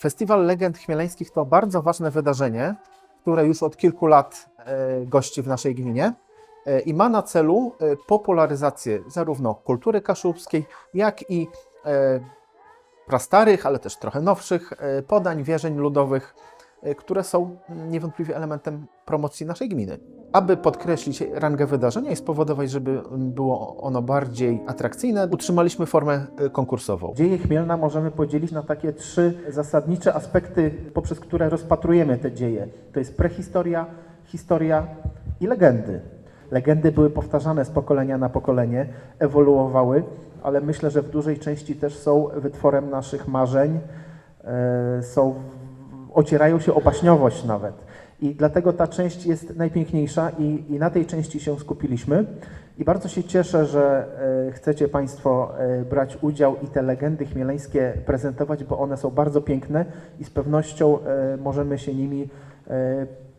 Festiwal Legend Chmieleńskich to bardzo ważne wydarzenie, które już od kilku lat e, gości w naszej gminie e, i ma na celu e, popularyzację zarówno kultury kaszubskiej, jak i prastarych, ale też trochę nowszych podań, wierzeń ludowych, które są niewątpliwie elementem promocji naszej gminy. Aby podkreślić rangę wydarzenia i spowodować, żeby było ono bardziej atrakcyjne, utrzymaliśmy formę e, konkursową. Dzieje Chmielna możemy podzielić na takie trzy zasadnicze aspekty, poprzez które rozpatrujemy te dzieje. To jest prehistoria, historia i legendy. Legendy były powtarzane z pokolenia na pokolenie, ewoluowały, ale myślę, że w dużej części też są wytworem naszych marzeń, e, są, ocierają się o baśniowość nawet. I dlatego ta część jest najpiękniejsza i, i na tej części się skupiliśmy. I bardzo się cieszę, że e, chcecie Państwo e, brać udział i te legendy chmieleńskie prezentować, bo one są bardzo piękne i z pewnością e, możemy się nimi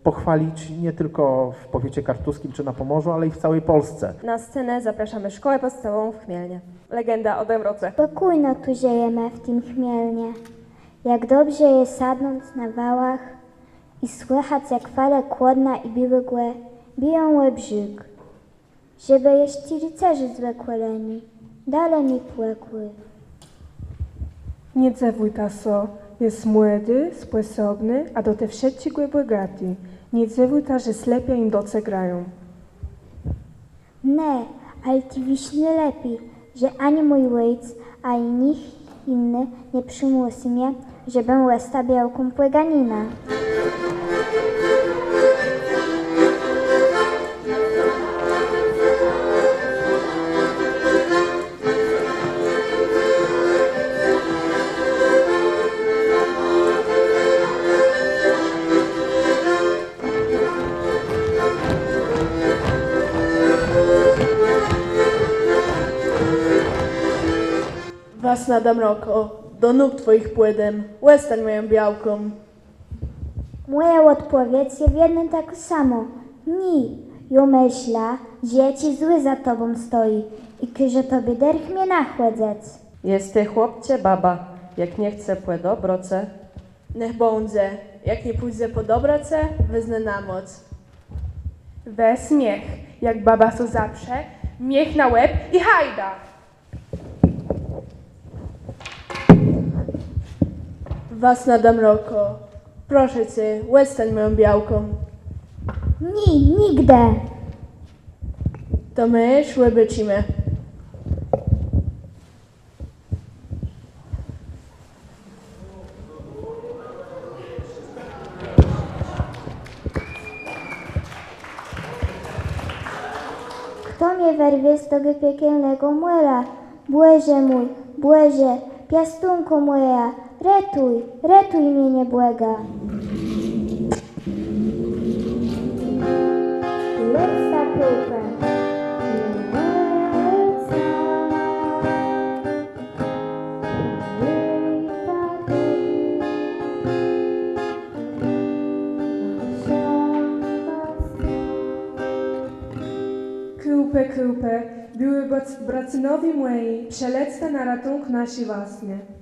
pochwalić nie tylko w powiecie kartuskim czy na Pomorzu, ale i w całej Polsce. Na scenę zapraszamy Szkołę Podstawową w Chmielnie. Legenda o Dębroce. Spokojno tu żyjemy w tym chmielnie. Jak dobrze jest sadnąc na wałach i słychać jak fale kłodna i biłygłe biją łebrzyk. Żeby jeszcze rycerzy zwykłeleni, dalej mi płekły. Nie zawój taso, jest młody, sposobny, a do te wszystkie bogaty. Nie zawój ta, że slepia im doce grają. Ne, ale ci wiśnie lepiej, że ani mój ojciec, ani nikt inny nie przymusi mnie, żebym białką płyganina. Was nadam roko, do nóg twoich płydem, łestań moją białką. Moja odpowiedź jest w jednym tak samo. Ni, jo myśla, że ci zły za tobą stoi i że tobie derch mnie nachłedzec. Jest ty chłopcie baba, jak nie chce płe dobroce, Niech bądze, jak nie pójdzie po dobroce, wyznę na moc. Wes miech, jak baba so zaprze, miech na łeb i hajda! Was nadam roko, proszę cię, łestań moją białką. Ni, nigdy. To my szły bycimy. Kto mnie werwie z tego piekielnego młyla? Błeże mój, błeże, piastunko moja, retuj, retuj mnie nie błega. Lecna krupa. Krupę, krupę, były brac- bracynowi mojej, przelecne na ratunku nasi własne.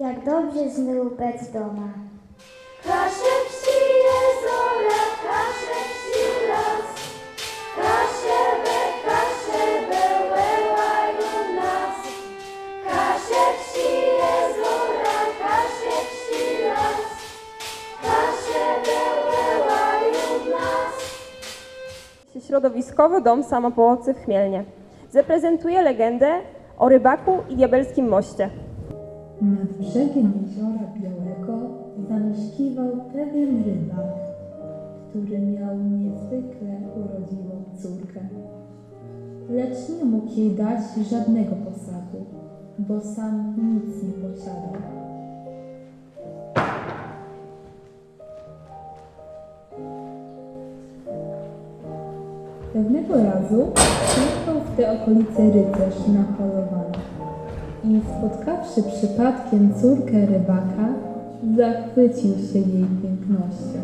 Jak dobrze znył bec doma. Kasze wsi jezora, kasze wsi las, kasze be, kasze be, łełają nas. Kasze wsi jezora, kasze wsi las, kasze be, łełają nas. Środowiskowy Dom Samopomocy w Chmielnie. Zaprezentuje legendę o rybaku i diabelskim moście. Nad brzegiem jeziora Białego zamieszkiwał pewien rybak, który miał niezwykle urodziwą córkę. Lecz nie mógł jej dać żadnego posadu, bo sam nic nie posiadał. Pewnego razu przyjechał w te okolice rycerz na polowanie i spotkawszy przypadkiem córkę rybaka, zachwycił się jej pięknością.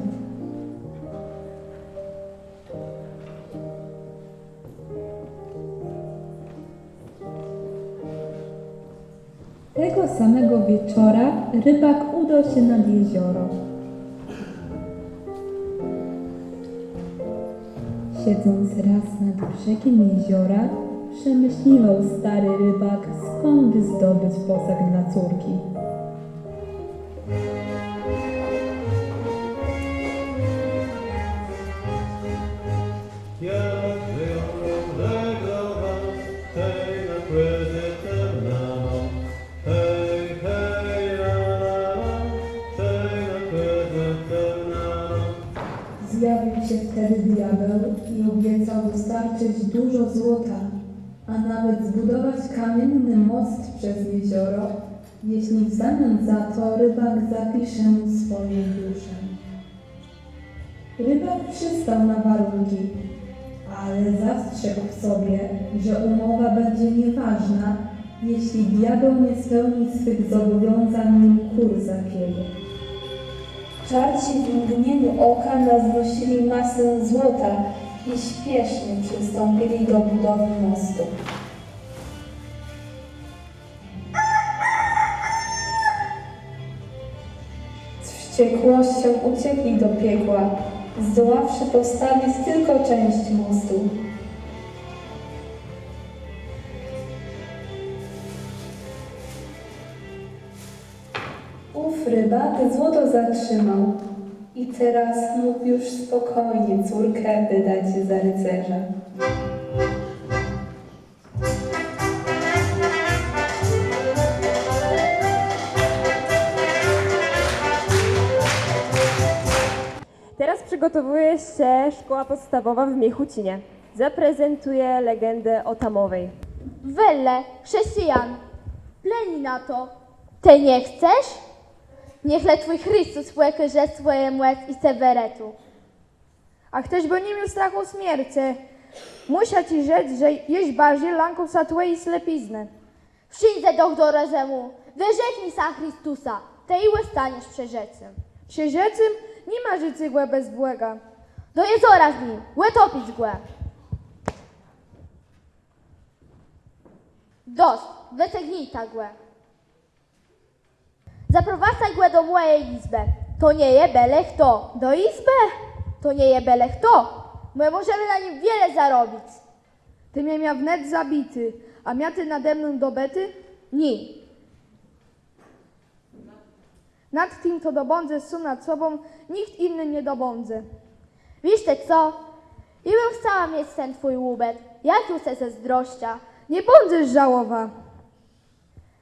Tego samego wieczora rybak udał się nad jezioro. Siedząc raz nad brzegiem jeziora, przemyśliwał stary rybak, skąd by zdobyć posag dla córki. Zjawił się wtedy diabeł i obiecał dostarczyć dużo złota, zbudować kamienny most przez jezioro, jeśli w zamian za to rybak zapisze mu swoją duszę. Rybak przystał na warunki, ale zastrzegł w sobie, że umowa będzie nieważna, jeśli diabeł nie spełni swych zobowiązań nim kur zapieje. Czarci w mgnieniu oka naznosili masę złota i śpiesznie przystąpili do budowy mostu. Wściekłością uciekli do piekła, zdoławszy postawić tylko część mostu. Ów rybak złoto zatrzymał i teraz mógł już spokojnie córkę wydać za rycerza. Przygotowuje się szkoła podstawowa w Miechucinie. Zaprezentuje legendę o Tamowej. Welle, chrześcijan, pleni na to. Ty nie chcesz? Niechle twój Chrystus płekyże swoje łez i seweretu. A ktoś by nie miał strachu o śmierć. Muszę ci rzec, że jeść bardziej lanką sa twojej slepiznę. Przyjdę doch do rozemu, wyrzeknij sa Chrystusa, te i staniesz przerzecem. Księżycem nie ma życy głę bez błega. Do jezora z nim, łetopić głę. Dost, wytegnij ta głę. Zaprowadzaj głę do mojej izby. To nie je bele kto. Do izby? To nie je bele kto. My możemy na nim wiele zarobić. Ty mnie miał wnet zabity, a miaty nade mną dobety? Nie. Nad tym to dobądzę su nad sobą, nikt inny nie dobądzę. Wiesz te co? I bym chciała mieć ten twój łubet. Jak tu se ze zdrościa. Nie bądźesz żałowa.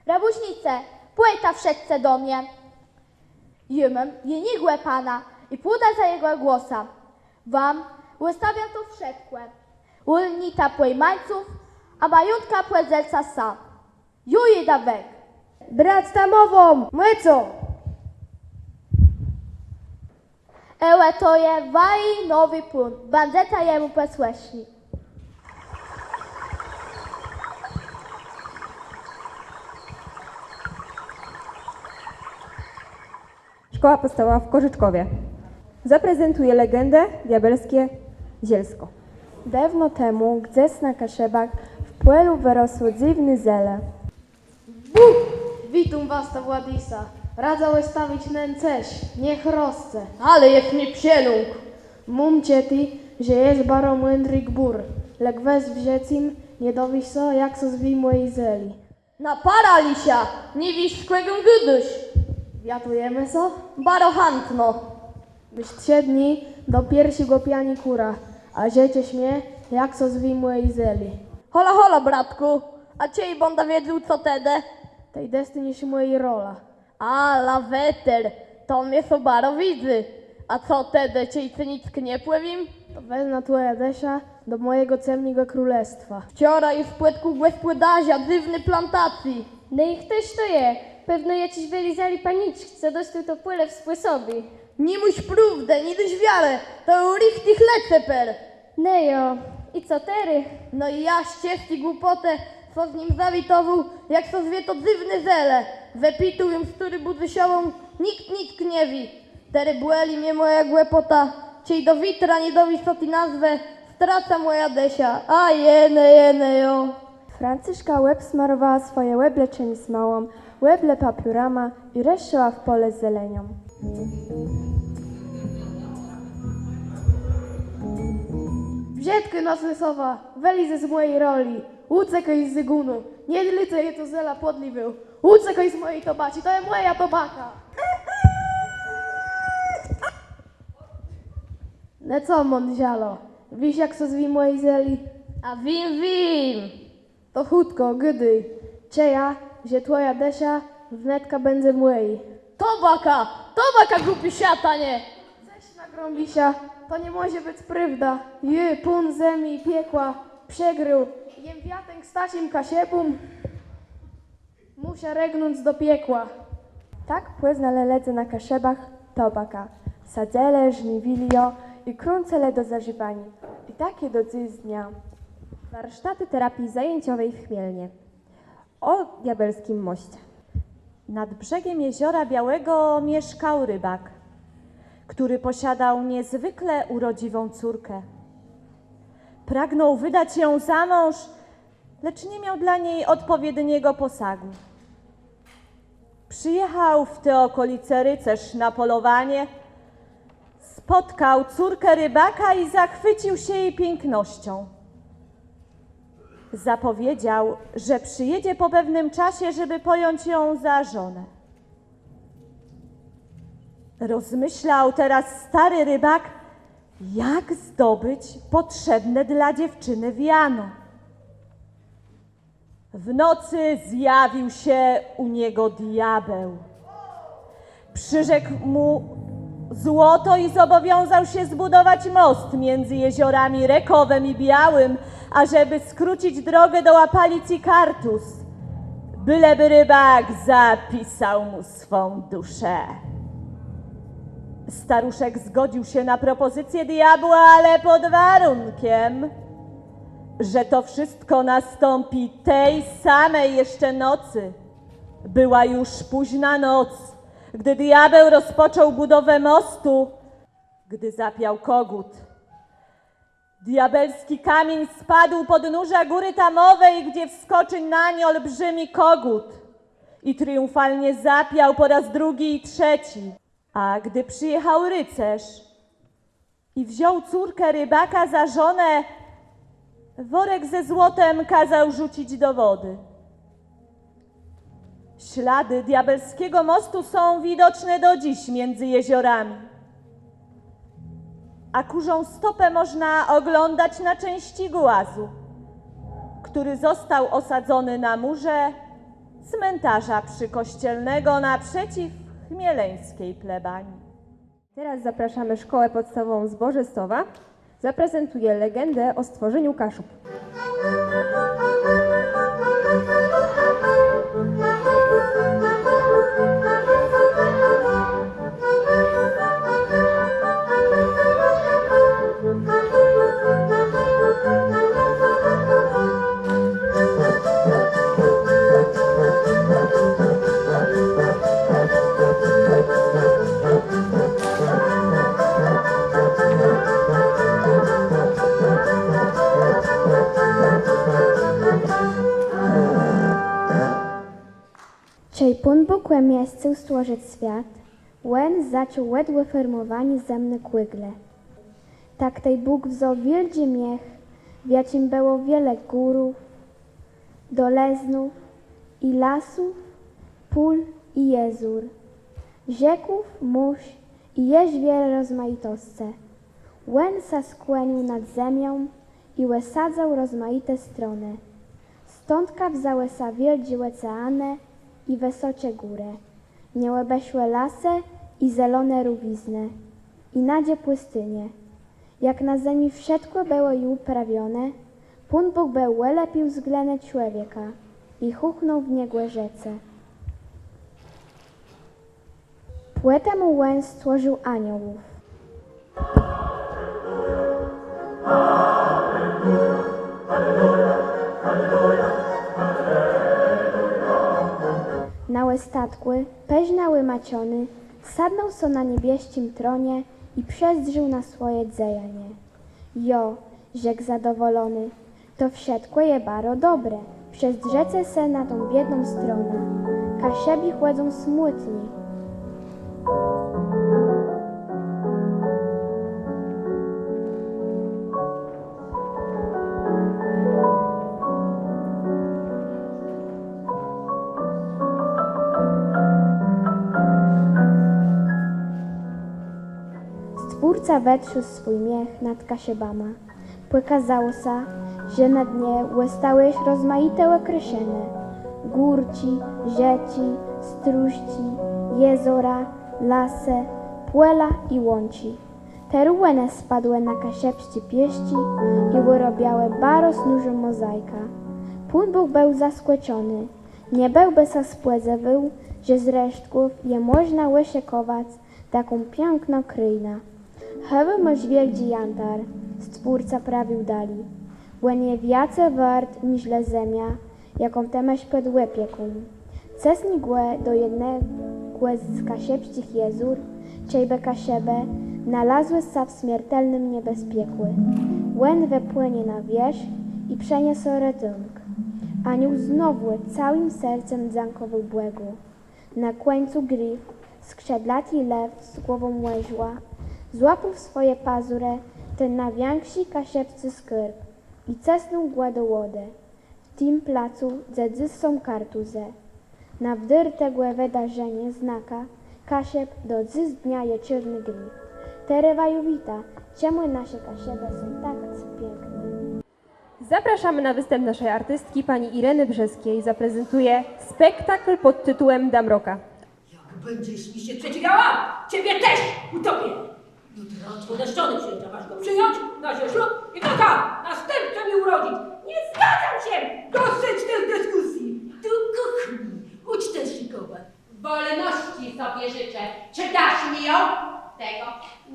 Rabuśnice, płyta wszedce do mnie. Jymem je nigłe pana i płuda za jego głosa. Wam wystawiam to wszedkłe. Ulnita płejmańców, a majuntka płedzelca sa. Juje da weg. Brat tamową, młyco! Ełe to je waj nowy pun. Bandzeta jemu pesłeśni. Szkoła podstawowa w Korzyczkowie. Zaprezentuje legendę diabelskie zielsko. Dawno temu, gdzieś na Kaszebach, w płelu wyrosły dziwny zele. Witam was, ta Władisa. Radzę wystawić nęceś, niech rosce, ale jest mi psielung. Mumcie ty, że jest baro młędryk bur, lek wez wziecim, nie dowiś so, jak so zwi mojej zeli. Napara lisia, nie wisz skłego guduś. Wiatujemy so? Baro hantno. Byś trzy dni do piersi go piani kura, a ziecie śmie, jak so zwi mojej zeli. Hola, hola, bratku, a cię i bonda wiedział co tedy? Tej destyni się mojej rola. A, laweter, to mnie so baro widzy. A co tedy, cię i cynick nie płewim? To wezmę twoja desia do mojego cemnego królestwa. Wczoraj w płetku bez płydazia, dywny plantacji. No i ktoś to je. Pewno jakiś wylizali paniczce, dostał to płyle w sposobi. Nie muś prawdę, nie dość wiarę, to richtig leceper. Nejo, i co tery? No i ja ścieżki głupotę, co z nim zawitował, jak to zwie to dywne zele. Wepituję, z który budzysiową, nikt nikt nie wi. Tery błeli mnie moja głepota, ciej do witra nie dowisz co ti nazwę, straca moja desia, a jene, jene jo. Franciszka łeb smarowała swoje łeb leczeni z małą, łeble papiurama i reszła w pole z zelenią. Wziętky nosesowa, weli z mojej roli. Uciekaj z zygunu. Nie liczę je to zela podli był. Uciekaj z mojej tobaci, to jest moja tobaka. Ne co, mądzialo? Wiś jak so zwi mojej zeli? A wim, wim! To chutko, gydy. Czeja, że twoja desia wnetka będzie mojej. Tobaka! Tobaka głupi siatanie! Ześ na grąbisia, to nie może być prawda. Jy, pun zemi, piekła, przegrył. Jem wiatek z tasim kasiepum. Musia regnąć do piekła. Tak płyznale ledze na kaszebach tobaka, sadzele, żniwilio i krącele do zażywani. I takie do dziś dnia. Warsztaty terapii zajęciowej w Chmielnie. O diabelskim moście. Nad brzegiem jeziora Białego mieszkał rybak, który posiadał niezwykle urodziwą córkę. Pragnął wydać ją za mąż, lecz nie miał dla niej odpowiedniego posagu. Przyjechał w te okolice rycerz na polowanie, spotkał córkę rybaka i zachwycił się jej pięknością. Zapowiedział, że przyjedzie po pewnym czasie, żeby pojąć ją za żonę. Rozmyślał teraz stary rybak, jak zdobyć potrzebne dla dziewczyny wiano. W nocy zjawił się u niego diabeł. Przyrzekł mu złoto i zobowiązał się zbudować most między jeziorami Rekowem i Białym, ażeby skrócić drogę do Łapalic i Kartus, byleby rybak zapisał mu swą duszę. Staruszek zgodził się na propozycję diabła, ale pod warunkiem, że to wszystko nastąpi tej samej jeszcze nocy. Była już późna noc, gdy diabeł rozpoczął budowę mostu, gdy zapiał kogut. Diabelski kamień spadł pod nóża góry tamowej, gdzie wskoczył nań olbrzymi kogut i triumfalnie zapiał po raz drugi i trzeci. A gdy przyjechał rycerz i wziął córkę rybaka za żonę, worek ze złotem kazał rzucić do wody. Ślady diabelskiego mostu są widoczne do dziś między jeziorami. A kurzą stopę można oglądać na części głazu, który został osadzony na murze cmentarza przykościelnego naprzeciw chmieleńskiej plebanii. Teraz zapraszamy szkołę podstawową z Bożestowa. Zaprezentuje legendę o stworzeniu Kaszub. Bóg łe miejsce stworzyć świat, łen zaczął wedłe formowanie zemne kłygle. Tak tej Bóg wziął wielki miech, w jakim było wiele górów, doleznów i lasów, pól i jezór, rzeków, mórz i jeż wiele rozmaitosce. Łen sa skłonił nad ziemią i łesadzał rozmaite strony. Stądka wzałe sa wielki oceane i wysocie górę, niełebeszłe lasy i zelone rówizny, i nadzie pustynie. Jak na ziemi wszystko było i uprawione, Pan Bóg był lepił względem człowieka i huchnął w niegłe rzece. Płetę mu stworzył aniołów. Nałe statły, peźnały maciony, sadnął so na niebieskim tronie i przezdrzył na swoje dzejanie. Jo, rzekł zadowolony, to wszystko je baro dobre, przez rzece se na tą biedną stronę. Kaszebi chłedzą smutni. Wetrzył swój miech nad Kasiebama. Pokazało się, że na dnie łestałeś rozmaite określone. Górci, rzeci, struści, jezora, lasy, płela i łąci. Te ruene spadły na kasiepści pieści i wyrobiały bardzo dużą mozajka. Płyn był był zaskłeciony. Nie byłby sa spłedzewał, że z resztków je można łysiekować taką piękną kryjna. Hewy możwierdzi jantar, stwórca prawił dali. Łenie wiace wart niż zemia, jaką temeś pod łepieką. Cesni głę do jednego z kasiepścich jezur, ciejbe kasiebę, nalazły sa w śmiertelnym niebezpiekły. Łen wepłynie na wierzch i przeniesł ratunk. Anioł znowu całym sercem dzankował błegu. Na końcu gryf skrzedlaty lew z głową łyżła, złapał w swoje pazury ten największy kasiepcy skarb i cesnął go do łody. W tym placu dzedzysą kartuzę. Na wdyr tego wydarzenie znaka kasiep do dzys dnia je czarny gryf. Terewa wita, czemu nasze kasieby są tak piękne. Zapraszamy na występ naszej artystki, pani Ireny Brzeskiej. Zaprezentuje spektakl pod tytułem Damroka. Będziesz mi się przeciwała? Ciebie też utopię! Podeszczony przyjeżdża, masz go przyjąć, na ślub i taka, następcę mi urodzić. Nie zgadzam się! Dosyć tych dyskusji! Tu kuchni, ucztę szykować. Wolności sobie życzę. Czy dasz mi ją? Tego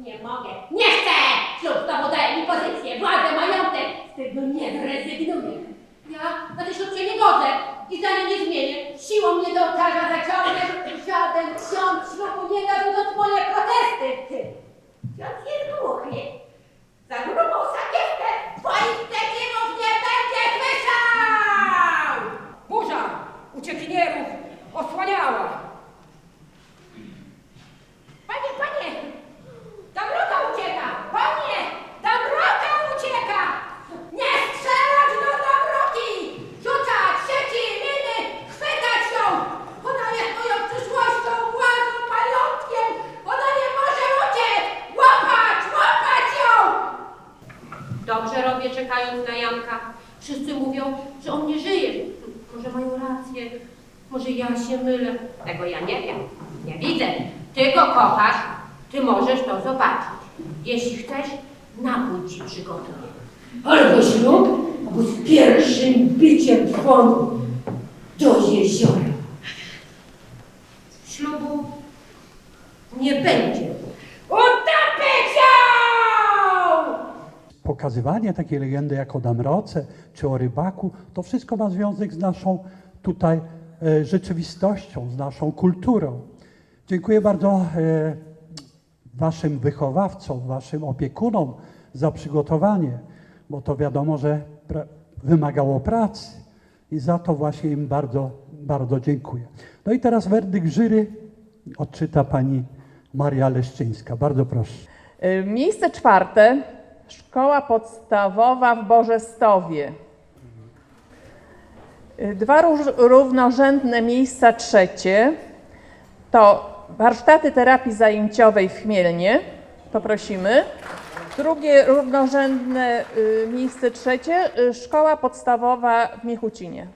nie mogę. Nie chcę! Ślub to daje mi pozycję, władzę, majątek. Z tego nie zrezygnuję. Ja na ten ślub nie godzę i zdania nie zmienię. Siłą mnie do ołtarza zaciągniesz. Żaden ksiądz ślubu nie da do twoje protesty. Ty, ksiądz jest głuchy. Za grubą sakiewkę twoich dekinów nie będzie słyszał! Burza uciekinierów osłaniała. Panie, panie! Tam roka ucieka! Panie! Tam roka ucieka! Nie strzelać do Damroki! Rzucać sieci, miny, chwytać ją! Ona jest moją przyszłością, władzą, majątkiem! Ona nie może uciec! Łapać, łapać ją! Dobrze robię czekając na Janka. Wszyscy mówią, że on nie żyje. Może mają rację. Może ja się mylę. Tego ja nie wiem. Nie widzę. Ty go kochasz, ty możesz to zobaczyć. Jeśli chcesz, napój ci przygotuję. Albo ślub, albo z pierwszym biciem dzwonu do jeziora. Ślubu nie będzie. Utopę cię! pokazywanie takiej legendy jak o Damroce czy o rybaku, to wszystko ma związek z naszą tutaj e, rzeczywistością, z naszą kulturą. Dziękuję bardzo e, Waszym wychowawcom, Waszym opiekunom za przygotowanie, bo to wiadomo, że pra wymagało pracy i za to właśnie im bardzo, bardzo dziękuję. No i teraz werdykt jury odczyta pani Maria Leszczyńska. Bardzo proszę. Y, Miejsce czwarte. Szkoła podstawowa w Bożestowie. Y, Dwa równorzędne miejsca trzecie to warsztaty terapii zajęciowej w Chmielnie. Poprosimy. Drugie równorzędne y, miejsce trzecie y, szkoła podstawowa w Miechucinie.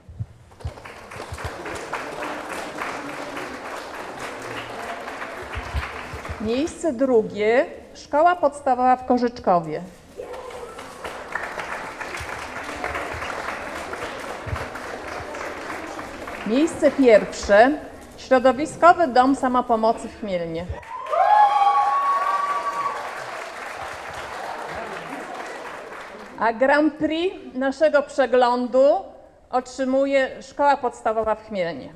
Miejsce drugie szkoła podstawowa w Korzyczkowie. Miejsce pierwsze środowiskowy dom samopomocy w Chmielnie. A Grand Prix naszego przeglądu otrzymuje szkoła podstawowa w Chmielnie.